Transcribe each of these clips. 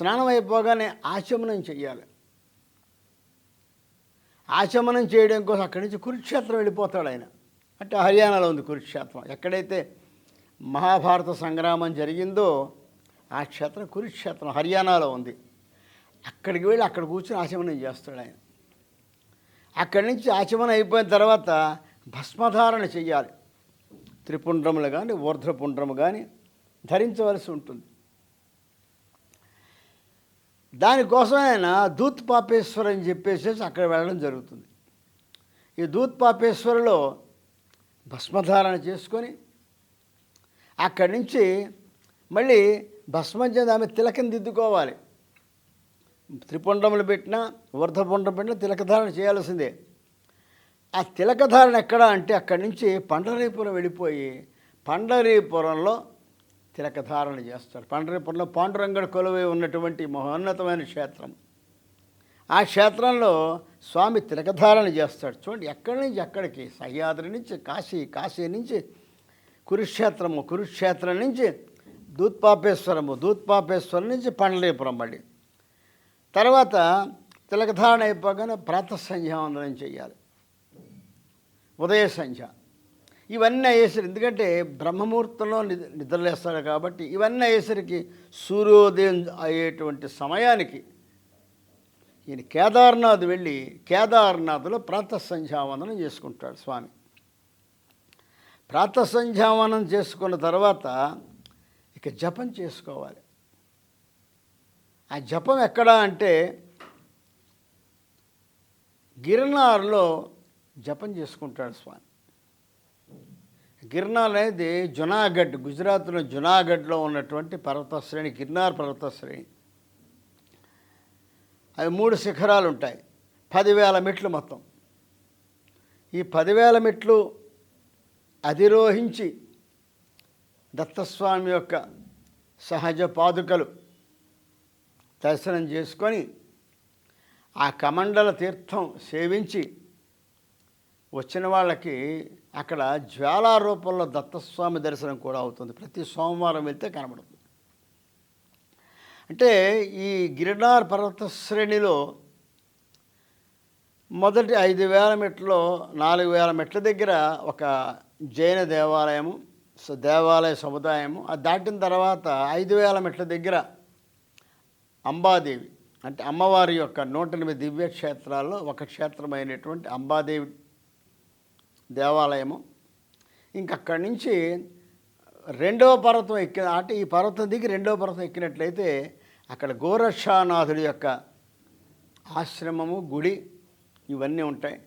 స్నానం అయిపోగానే ఆచమనం చెయ్యాలి. ఆచమనం చేయడం కోసం అక్కడి నుంచి కురుక్షేత్రం వెళ్ళిపోతాడు ఆయన. అంటే హర్యానాలో ఉంది కురుక్షేత్రం. ఎక్కడైతే మహాభారత సంగ్రామం జరిగిందో ఆ క్షేత్రం కురుక్షేత్రం హర్యానాలో ఉంది. అక్కడికి వెళ్ళి అక్కడ కూర్చొని ఆచమనం చేస్తాడు ఆయన. అక్కడి నుంచి ఆచమనం అయిపోయిన తర్వాత భస్మధారణ చెయ్యాలి. త్రిపుండ్రములు కానీ ఊర్ధ్వపుండ్రము కానీ ధరించవలసి ఉంటుంది. దానికోసం ఆయన దూత్ పాపేశ్వర్ అని చెప్పేసి అక్కడ వెళ్ళడం జరుగుతుంది. ఈ దూత్ పాపేశ్వరులో భస్మధారణ చేసుకొని అక్కడి నుంచి మళ్ళీ భస్మం చేత ఆమె తిలకం దిద్దుకోవాలి. త్రిపుండములు పెట్టినా వృద్ధపుండం పెట్టినా తిలకధారణ చేయాల్సిందే. ఆ తిలకధారణ ఎక్కడ అంటే అక్కడి నుంచి పండరీపురం వెళ్ళిపోయి పండరీపురంలో తిలకధారణ చేస్తారు. పండరీపురంలో పాండురంగడు కొలువై ఉన్నటువంటి మహోన్నతమైన క్షేత్రం. ఆ క్షేత్రంలో స్వామి తిలకధారణ చేస్తాడు. చూడండి ఎక్కడి నుంచి ఎక్కడికి సహ్యాద్రి నుంచి కాశీ కాశీ నుంచి కురుక్షేత్రము కురుక్షేత్రం నుంచి దూత్పాపేశ్వరము దూత్పాపేశ్వరం నుంచి పండలీపురం మళ్ళీ. తర్వాత తిలకధారణ అయిపోగానే ప్రాత సంధ్యావందనం చేయాలి. ఉదయ సంధ్య. ఇవన్నీ అయ్యేసరికి ఎందుకంటే బ్రహ్మముహూర్తంలో నిద్రలేస్తాడు కాబట్టి ఇవన్నీ అయ్యేసరికి సూర్యోదయం అయ్యేటువంటి సమయానికి ఈయన కేదార్నాథ్ వెళ్ళి కేదార్నాథ్లో ప్రాతసంధ్యావందనం చేసుకుంటాడు స్వామి. ప్రాత సంధ్యావనం చేసుకున్న తర్వాత ఇక జపం చేసుకోవాలి. ఆ జపం ఎక్కడ అంటే గిరినార్లో జపం చేసుకుంటాడు స్వామి. గిర్నార్ అనేది జునాగఢ్ గుజరాత్లో జునాగఢ్లో ఉన్నటువంటి పర్వతశ్రేణి గిర్నార్ పర్వత శ్రేణి అవి మూడు శిఖరాలు ఉంటాయి పదివేల మెట్లు మొత్తం. ఈ పదివేల మెట్లు అధిరోహించి దత్తస్వామి యొక్క సహజ పాదుకలు దర్శనం చేసుకొని ఆ కమండల తీర్థం సేవించి వచ్చిన వాళ్ళకి అక్కడ జ్వాలా రూపంలో దత్తస్వామి దర్శనం కూడా అవుతుంది. ప్రతి సోమవారం వెళ్తే కనబడుతుంది. అంటే ఈ గిరినార్ పర్వత శ్రేణిలో మొదటి ఐదు వేల మెట్లు నాలుగు వేల మెట్ల దగ్గర ఒక జైన దేవాలయము దేవాలయ సముదాయము అది దాటిన తర్వాత ఐదు వేల మెట్ల దగ్గర అంబాదేవి అంటే అమ్మవారి యొక్క నూట ఎనిమిది దివ్య క్షేత్రాల్లో ఒక క్షేత్రమైనటువంటి అంబాదేవి దేవాలయము. ఇంకక్కడి నుంచి రెండవ పర్వతం ఎక్కిన అంటే ఈ పర్వతం దిగి రెండవ పర్వతం ఎక్కినట్లయితే అక్కడ గోరక్షానాథుడి యొక్క ఆశ్రమము గుడి ఇవన్నీ ఉంటాయి.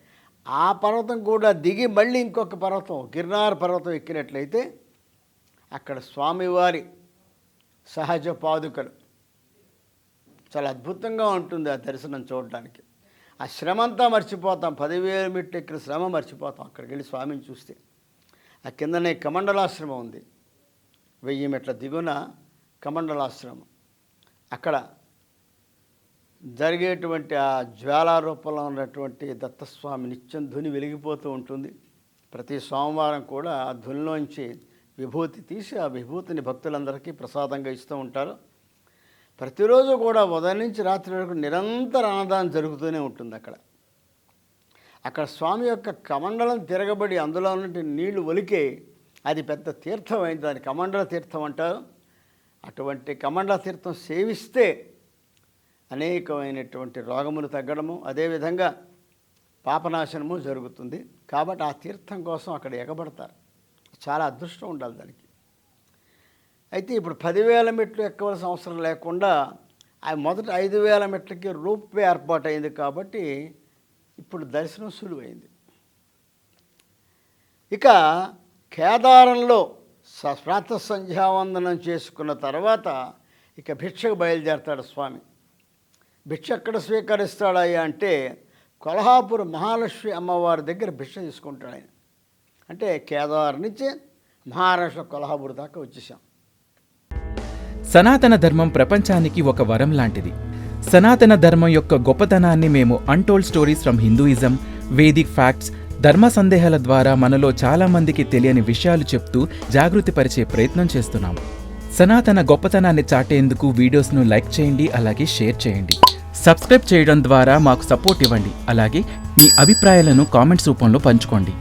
ఆ పర్వతం కూడా దిగి మళ్ళీ ఇంకొక పర్వతం గిర్నార్ పర్వతం ఎక్కినట్లయితే అక్కడ స్వామివారి సహజ పాదుకలు. చాలా అద్భుతంగా ఉంటుంది ఆ దర్శనం చూడడానికి ఆ శ్రమ అంతా మర్చిపోతాం. పదివేలు మెట్లు ఎక్కిన శ్రమ మర్చిపోతాం అక్కడికి వెళ్ళి స్వామిని చూస్తే. ఆ కిందనే కమండలాశ్రమం ఉంది. వెయ్యి మెట్ల దిగున కమండలాశ్రమం. అక్కడ జరిగేటువంటి ఆ జ్వాలారూపంలో ఉన్నటువంటి దత్తస్వామి నిత్యం ధుని వెలిగిపోతూ ఉంటుంది. ప్రతి సోమవారం కూడా ఆ ధునిలోంచి విభూతి తీసి ఆ విభూతిని భక్తులందరికీ ప్రసాదంగా ఇస్తూ ఉంటారు. ప్రతిరోజు కూడా ఉదయం నుంచి రాత్రి వరకు నిరంతర అన్నదానం జరుగుతూనే ఉంటుంది అక్కడ. అక్కడ స్వామి యొక్క కమండలం తిరగబడి అందులో ఉన్నటువంటి నీళ్ళు ఒలికే అది పెద్ద తీర్థం అయింది. దాని కమండల తీర్థం అంటారు. అటువంటి కమండల తీర్థం సేవిస్తే అనేకమైనటువంటి రోగములు తగ్గడము అదేవిధంగా పాపనాశనము జరుగుతుంది. కాబట్టి ఆ తీర్థం కోసం అక్కడ ఎగబడతారు. చాలా అదృష్టం ఉండాలి దానికి. అయితే ఇప్పుడు పదివేల మెట్లు ఎక్కవలసిన అవసరం లేకుండా ఆ మొదట ఐదు వేల మెట్లకి రూప్వే ఏర్పాటు అయింది కాబట్టి ఇప్పుడు దర్శనం సులువైంది. ఇక కేదారంలో స- సంధ్యావందనం చేసుకున్న తర్వాత ఇక భిక్షకు బయలుదేరతాడు స్వామి. భిక్ష ఎక్కడ స్వీకరిస్తాడయ్యా అంటే కొల్హాపూర్ మహాలక్ష్మి అమ్మవారి దగ్గర భిక్ష తీసుకుంటాడు ఆయన. అంటే కేదార్ నుంచి మహారాష్ట్ర కొల్హాపూర్ దాకా వచ్చేసాం. సనాతన ధర్మం ప్రపంచానికి ఒక వరం లాంటిది. సనాతన ధర్మం యొక్క గొప్పతనాన్ని మేము untold stories from Hinduism vedic facts ధర్మ సందేహాల ద్వారా మనలో చాలామందికి తెలియని విషయాలు చెప్తూ జాగృతిపరిచే ప్రయత్నం చేస్తున్నాము. సనాతన గొప్పతనాన్ని చాటేందుకు వీడియోస్ను లైక్ చేయండి అలాగే షేర్ చేయండి. సబ్స్క్రైబ్ చేయడం ద్వారా మాకు సపోర్ట్ ఇవ్వండి అలాగే మీ అభిప్రాయాలను కామెంట్స్ రూపంలో పంచుకోండి.